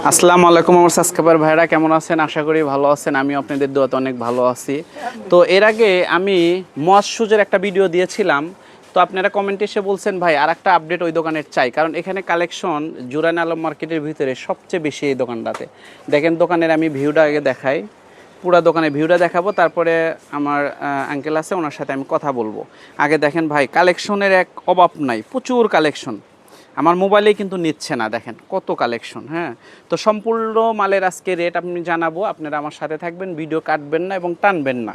আসসালামু আলাইকুম আমার সাবস্ক্রাইবার ভাইরা কেমন আছেন? আশা করি ভালো আছেন। আমি আপনাদের দোয়াতে অনেক ভালো আছি। তো এর আগে আমি মস সুজের একটা ভিডিও দিয়েছিলাম। তো আপনারা কমেন্টে এসে বলছেন, ভাই আর একটা আপডেট ওই দোকানের চাই। কারণ এখানে কালেকশন জুরান আলম মার্কেটের ভিতরে সবচেয়ে বেশি এই দোকানটাতে। দেখেন দোকানের আমি ভিউটা আগে দেখাই। পুরো দোকানে ভিউটা দেখাবো। তারপরে আমার আঙ্কেল আছে, ওনার সাথে আমি কথা বলব। আগে দেখেন ভাই কালেকশনের এক অভাব নাই। প্রচুর কালেকশন আমার মোবাইলেই কিন্তু নিচ্ছে না দেখেন কত কালেকশন হ্যাঁ? তো সম্পূর্ণ মালের আজকে রেট আপনি জানাব আপনারা আমার সাথে থাকবেন ভিডিও কাটবেন না এবং টানবেন না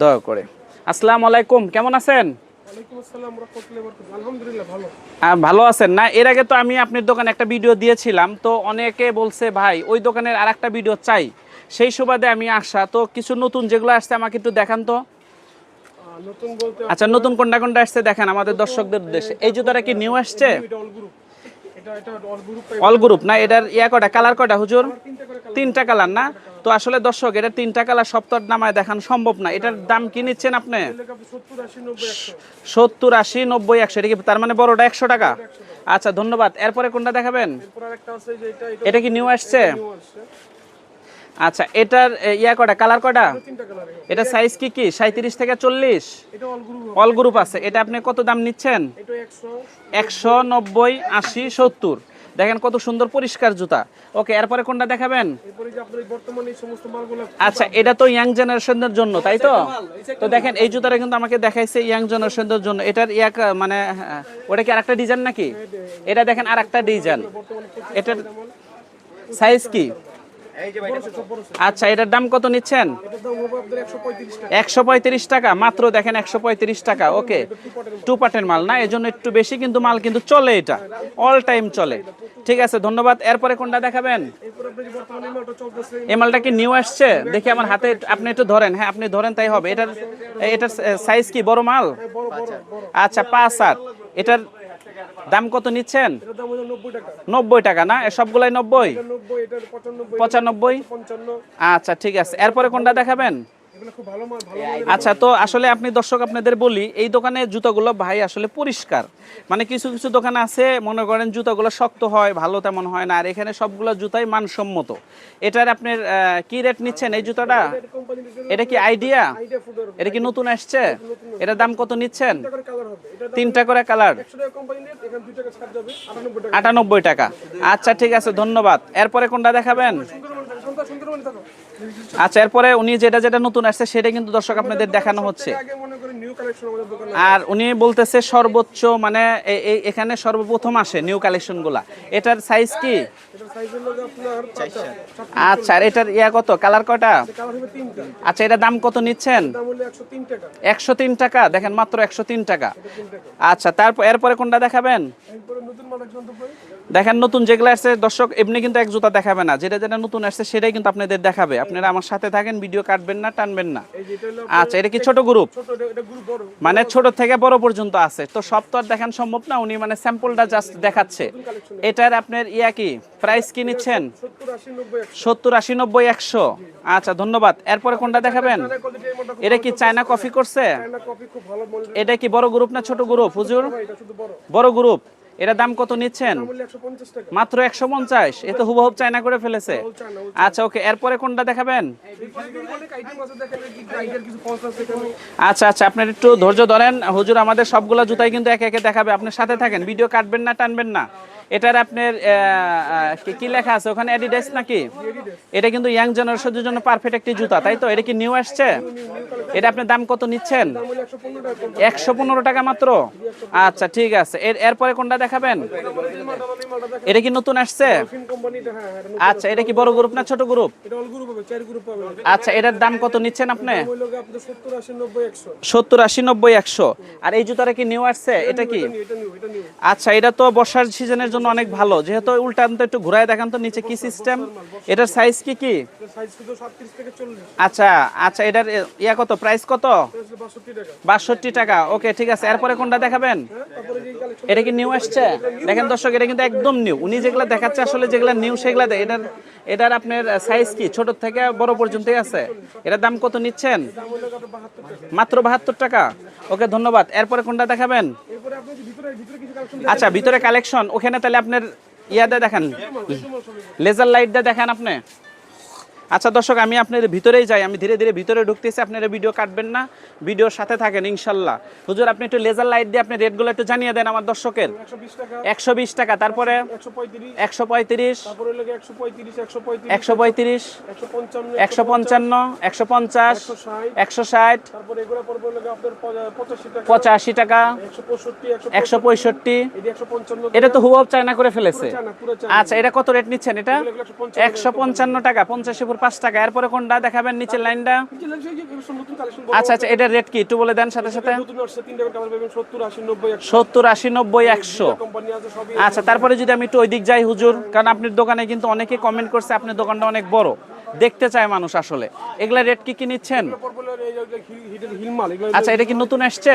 দয়া করে। আসসালামু আলাইকুম কেমন আছেন? আলহামদুলিল্লাহ ভালো। আছেন? না এর আগে তো আমি আপনার দোকানে একটা ভিডিও দিয়েছিলাম তো অনেকে বলছে ভাই ওই দোকানের আর একটা ভিডিও চাই। সেই সুবাদে আমি আসা তো কিছু নতুন যেগুলো আসছে আমাকে একটু দেখান তো। আচ্ছা নতুন কোনটা কোনটা আসছে দেখেন আমাদের দর্শকদের উদ্দেশ্যে এই জুতাটা কি নিউ আসছে? অল গ্রুপ না এটার ইয়া কটা কালার কটা হুজুর? তিনটা কালার না? তো আসলে দর্শক এটা তিনটা কালার সপ্তাহ নামায় দেখান সম্ভব না। এটার দাম কি নিচ্ছেন আপনি? কালার আপনি 70 80 90 100 সত্তর আশি নব্বই একশো এটা কি তার মানে বড়টা একশো টাকা? আচ্ছা ধন্যবাদ। এরপরে কোনটা দেখাবেন? এটা কি নিউ আসছে। আচ্ছা এটার ইয়া কটা কালার কটা এটা সাইজ কি কি? সাঁত্রিশ থেকে চল্লিশ? অল গ্রুপ আছে। এটা আপনি কত দাম নিচ্ছেন? একশো নব্বই আশি সত্তর। দেখেন কত সুন্দর পরিষ্কার জুতা। ওকে এরপরে কোনটা দেখাবেন? আচ্ছা এটা তো ইয়াং জেনারেশনদের জন্য তাই তো? তো দেখেন এই জুতাটা কিন্তু আমাকে দেখাইছে ইয়াং জেনারেশনদের জন্য। এটার ইয়াক মানে হ্যাঁ, ওটা কি আরেকটা ডিজাইন নাকি? এটা দেখেন আর একটা ডিজাইন এটার সাইজ কি? আচ্ছা এটার দাম কত নিচ্ছেন? এটার দাম হবে আপনার 135 টাকা। একশো পঁয়ত্রিশ টাকা মাত্র দেখেন একশো পঁয়ত্রিশ টাকা ওকে। টু পার্টের মাল। না এজন্য একটু বেশি কিন্তু মাল কিন্তু চলে এটা। অল টাইম চলে। ঠিক আছে ধন্যবাদ। এরপরে কোনটা দেখাবেন? এই মালটা চলতেছে এই মালটা কি নিউ আসছে? দেখি আমার হাতে আপনি একটু ধরেন। হ্যাঁ আপনি ধরেন তাই হবে। এটার এটার সাইজ কি? বড় মাল? বড় আচ্ছা পাঁচ আট এটার দাম কত নিচ্ছেন? এটার দাম হলো 90 টাকা। নব্বই টাকা না? সবগুলাই নব্বই? এটা 90 এটার 95 পঁচানব্বই? আচ্ছা ঠিক আছে। এরপরে কোনটা দেখাবেন? আচ্ছা তো আসলে আপনি দর্শক আপনাদের বলি এই দোকানে জুতাগুলো ভাই আসলে পরিষ্কার। মানে কিছু কিছু দোকান আছে মনে করেন জুতাগুলো শক্ত হয় ভালো তেমন হয় না আর এখানে সবগুলো জুতাই মানসম্মত। এটার আপনার কি রেট নিচ্ছেন এই জুতাটা? এটা কি আইডিয়া এটা কি নতুন আসছে? এটার দাম কত নিচ্ছেন? এটা তিনটা করে কালার 100 টাকা কোম্পানি রেট এখানে 2 টাকা ছাড় যাবে 98 টাকা। আটানব্বই টাকা। আচ্ছা ঠিক আছে, ধন্যবাদ। এরপরে কোনটা দেখাবেন? আচ্ছা এরপরে উনি যেটা যেটা নতুন আসছে, সেটা কিন্তু দর্শক আপনাদের দেখানো হচ্ছে। আর উনি বলতেছে সর্বোচ্চ মানে এখানে সর্বপ্রথম আসে নিউ কালেকশনগুলা। এটার সাইজ কি? আচ্ছা এটার ইয়া কত? কালার কয়টা? আচ্ছা এটার দাম কত নিচ্ছেন? দাম হলো 103 টাকা একশো তিন টাকা। দেখেন, মাত্র একশো তিন টাকা। আচ্ছা তারপর, এরপরে কোনটা দেখাবেন? দেখেন, নতুন যেগুলো আসছে, দর্শক, এমনি কিন্তু এক জুতা দেখাবে না। যেটা যেটা নতুন আসছে, সেটাই কিন্তু আপনাদের দেখাবে। আপনারা আমার সাথে থাকেন, ভিডিও কাটবেন না, টানবেন না। আচ্ছা এটা কি ছোট গ্রুপ মানে ছোট থেকে বড় পর্যন্ত আছে। তো সব তো আর দেখান সম্ভব না, উনি মানে স্যাম্পলটা জাস্ট দেখাচ্ছে। এটার আপনার ইয়া কি? প্রাইস কি নিচ্ছেন? 70 80 90 100 সত্তর আশি নব্বই একশো। আচ্ছা ধন্যবাদ। এরপরে কোনটা দেখাবেন? এটা কি চায়না কফি করছে? এটা কি বড় গ্রুপ না ছোট গ্রুপ হুজুর? বড় গ্রুপ এটা দাম কত নিচ্ছেন? মূল্য 150 টাকা। মাত্র একশো পঞ্চাশ। এ তো হুবহুব চায়না করে ফেলেছে। আচ্ছা ওকে এরপরে কোনটা দেখাবেন? আচ্ছা আচ্ছা আপনার একটু ধৈর্য ধরেন। হুজুর আমাদের সবগুলা জুতাই কিন্তু একে একে দেখাবে। আপনার সাথে থাকেন ভিডিও কাটবেন না টানবেন না। এটার আপনার কি- লেখা আছে? ওখানে অ্যাডিডাস নাকি? এটা কিন্তু ইয়াং জেনারেশনের জন্য পারফেক্ট একটি জুতা, তাই তো? এটা কি নিউ আসছে? এটা আপনার দাম কত নিচ্ছেন? 115 টাকা একশো পনেরো টাকা মাত্র? আচ্ছা ঠিক আছে। এর, এরপরে কোনটা দেখাবেন? এটা কি নতুন আসছে? আচ্ছা এটা কি বড় গ্রুপ না ছোট গ্রুপ আচ্ছা এটার দাম কত নিচ্ছেন আপনি? মূল্য আপনাদের 70 80 90 100 সত্তর আশি, নব্বই, একশো। আর এই জুতাটা কি নিউ আসছে? এটা কি? আচ্ছা এটা তো বর্ষার সিজনের জন্য অনেক ভালো। যেহেতু উল্টান তো একটু ঘুরায় দেখান তো নিচে কি সিস্টেম এটার সাইজ কি কি? এটা সাইজ শুধু 37 থেকে 40 আচ্ছা আচ্ছা এটার ইয়া কত? প্রাইস কত? এটা হচ্ছে 62 টাকা বাষট্টি টাকা। ওকে ঠিক আছে। এরপরে কোনটা দেখাবেন? এটা কি নিউ আসছে? দেখেন দর্শক, এটা কিন্তু একদম নিউ উনি যেগুলো দেখাচ্ছে, আসলে যেগুলো নিউ সেগুলো এটার এটার আপনার সাইজ কি? ছোট থেকে বড় পর্যন্তই আছে? এটার দাম কত নিচ্ছেন? দাম হলো আপনার 72 টাকা মাত্র বাহাত্তর টাকা। ওকে ধন্যবাদ। এরপরে কোনটা দেখাবেন? আচ্ছা ভিতরে কালেকশন ওখানে তাহলে আপনার ইয়াদা দেখান। লেজার লাইট দিয়ে দেখেন আপনি। আচ্ছা দর্শক আমি আপনাদের ভিতরেই যাই। আমি ধীরে ধীরে ভিতরে ঢুকতেছি আপনারা ভিডিও কাটবেন না ভিডিওর সাথে থাকেন ইনশাল্লাহ। হুজুর আপনি একটু লেজার লাইট দিয়ে আপনি রেটগুলো একটু জানিয়ে দেন আমার দর্শকের। একশো বিশ টাকা তারপরে একশো পঁয়ত্রিশ একশো পঁয়ত্রিশ একশো পঞ্চান্ন একশো পঞ্চাশ একশো ষাট আপনার পঁচাশি টাকা একশো পঁয়ষট্টি এটি তো হুব চায়না করে ফেলেছে। আচ্ছা এটা কত রেট নিচ্ছেন এটা? একশো পঞ্চান্ন টাকা পঞ্চাশি পাঁচ টাকা। এরপরে কোনটা দেখাবেন নিচের লাইনটা? আচ্ছা আচ্ছা এটার রেট কি? একটু বলে দেন সাথে সাথে। সত্তর আশি নব্বই একশো। আচ্ছা তারপরে যদি আমি একটু ওই দিক যাই হুজুর কারণ আপনার দোকানে কিন্তু অনেকে কমেন্ট করছে আপনার দোকানটা অনেক বড়। দেখতে চায় মানুষ আসলে। এগুলা রেট কি কি নিচ্ছেন? আচ্ছা এটা কি নতুন আসছে?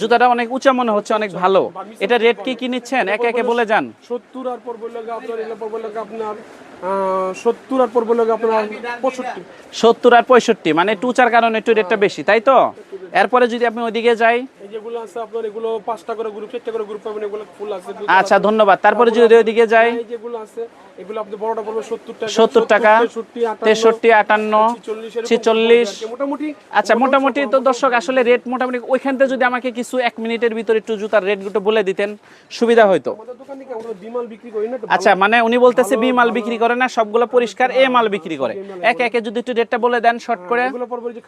জুতাটা অনেক উঁচা মনে হচ্ছে অনেক ভালো। এটা রেট কি কি নিচ্ছেন? একে একে বলে যান। সত্তর আর লাগে আপনার সত্তর আর পড়বে আপনার পঁয়ষট্টি। সত্তর আর পঁয়ষট্টি মানে একটু উঁচার কারণে একটু রেটটা বেশি তাই তো? এরপরে যদি আপনি ওইদিকে যাই। এই যেগুলো আছে আপনার এগুলো পাঁচটা করে গ্রুপ চারটা করে গ্রুপ পাবেন এগুলো ফুল আছে। আচ্ছা ধন্যবাদ। তারপরে যদি ওইদিকে যাই। এই যেগুলো আছে এগুলো আপনি বড়টা পড়বে সত্তর টাকা। সত্তর টাকা তেষট্টি আটান্ন তেষট্টি আটান্ন চল্লিশ ছিচল্লিশ। মোটামুটি আচ্ছা মোটামুটি তো দর্শক আসলে রেট মোটামুটি ওইখান থেকে যদি আমাকে কিছু এক মিনিটের ভিতরে একটু জুতার রেটগুলো বলে দিতেন সুবিধা হয়তো আমাদের দোকানে আমরা বিমাল বিক্রি করি না আচ্ছা মানে উনি বলতেছে বিমাল বিক্রি করে না সবগুলো পরিষ্কার এ মাল বিক্রি করে। একে একে যদি একটু রেটটা বলে দেন শর্ট করে। এগুলো পড়বে যে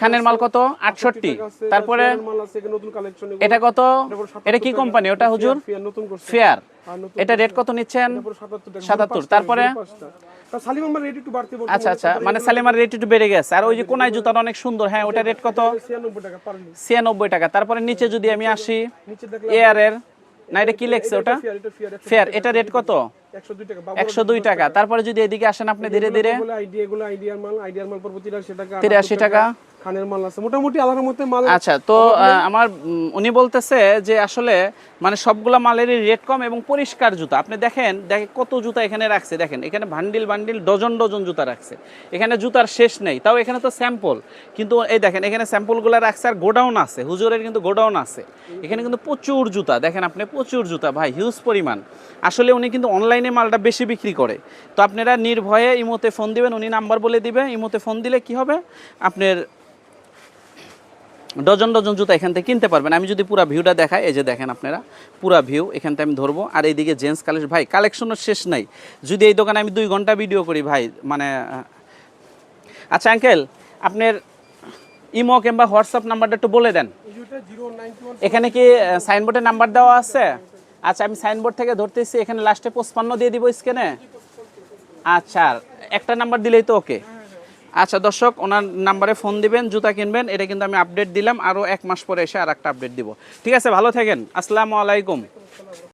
খানের মাল কত? আটষট্টি। তারপরে এটা কত? এটা কি কোম্পানি ওটা হুজুর? ফেয়ার এটা রেট কত নিচ্ছেন? তারপর 77 টাকা। সাতাত্তর। তারপরে? আচ্ছা আচ্ছা। মানে সালিমার রেট একটু বেড়ে গেছে। আর ওই যে কোনায় জুতাটা অনেক সুন্দর। হ্যাঁ ওটা রেট কত? 96 টাকা ছিয়ানব্বই টাকা। তারপরে নিচে যদি আমি আসি এয়ার এর না এটা কি লেখছে ওটা? ফেয়ার এটা রেট কত? 102 টাকা একশো দুই টাকা। তারপরে যদি এদিকে আসেন আপনি ধীরে ধীরে। তিরাশি আইডিয়া এগুলো আইডিয়ার মাল আইডিয়ার মাল পড়বে 83 টাকা। 83 টাকা। মাল আছে। মোটামুটি আলাদার মধ্যে মাল আচ্ছা তো আমার উনি বলতেছে যে আসলে মানে সবগুলা মালেরই রেট কম এবং পরিষ্কার জুতা। আপনি দেখেন দেখে কত জুতা এখানে রাখছে। দেখেন এখানে ভান্ডিল বান্ডিল ডজন ডজন জুতা রাখছে। এখানে জুতার শেষ নেই তাও এখানে তো স্যাম্পল কিন্তু এই দেখেন এখানে স্যাম্পলগুলো রাখছে আর গোডাউন আছে। হুজুরের কিন্তু গোডাউন আছে। এখানে কিন্তু প্রচুর জুতা। দেখেন আপনি প্রচুর জুতা ভাই হিউজ পরিমাণ। আসলে উনি কিন্তু অনলাইনে মালটা বেশি বিক্রি করে। তো আপনারা নির্ভয়ে ইমোতে ফোন দিবেন উনি নাম্বার বলে দিবে। ইমোতে ফোন দিলে কি হবে? আপনার ডজন ডজন জুতা এখান থেকে কিনতে পারবেন। আমি যদি পুরো ভিউটা দেখাই, এই যে দেখেন আপনারা, পুরো ভিউ এখান থেকে আমি ধরবো। আর এইদিকে জেন্টস কালেকশন, ভাই কালেকশনের শেষ নাই। যদি এই দোকানে আমি দুই ঘণ্টা ভিডিও করি, ভাই মানে আচ্ছা আঙ্কেল, আপনার ইমো কিংবা হোয়াটসঅ্যাপ নাম্বারটা একটু বলে দেন। এখানে কি সাইনবোর্ডে নাম্বার দেওয়া আছে? আচ্ছা আমি সাইনবোর্ড থেকে ধরতেছি, এখানে লাস্টে পঁচপান্ন দিয়ে দিব স্ক্যানে আচ্ছা একটা নাম্বার দিলেই তো ওকে। আচ্ছা দর্শক, ওনার নাম্বারে ফোন দিবেন, জুতা কিনবেন, এটা কিন্তু আমি আপডেট দিলাম আরও এক মাস পরে এসে আর একটা আপডেট দিব। ঠিক আছে, ভালো থাকেন। আসসালামু আলাইকুম।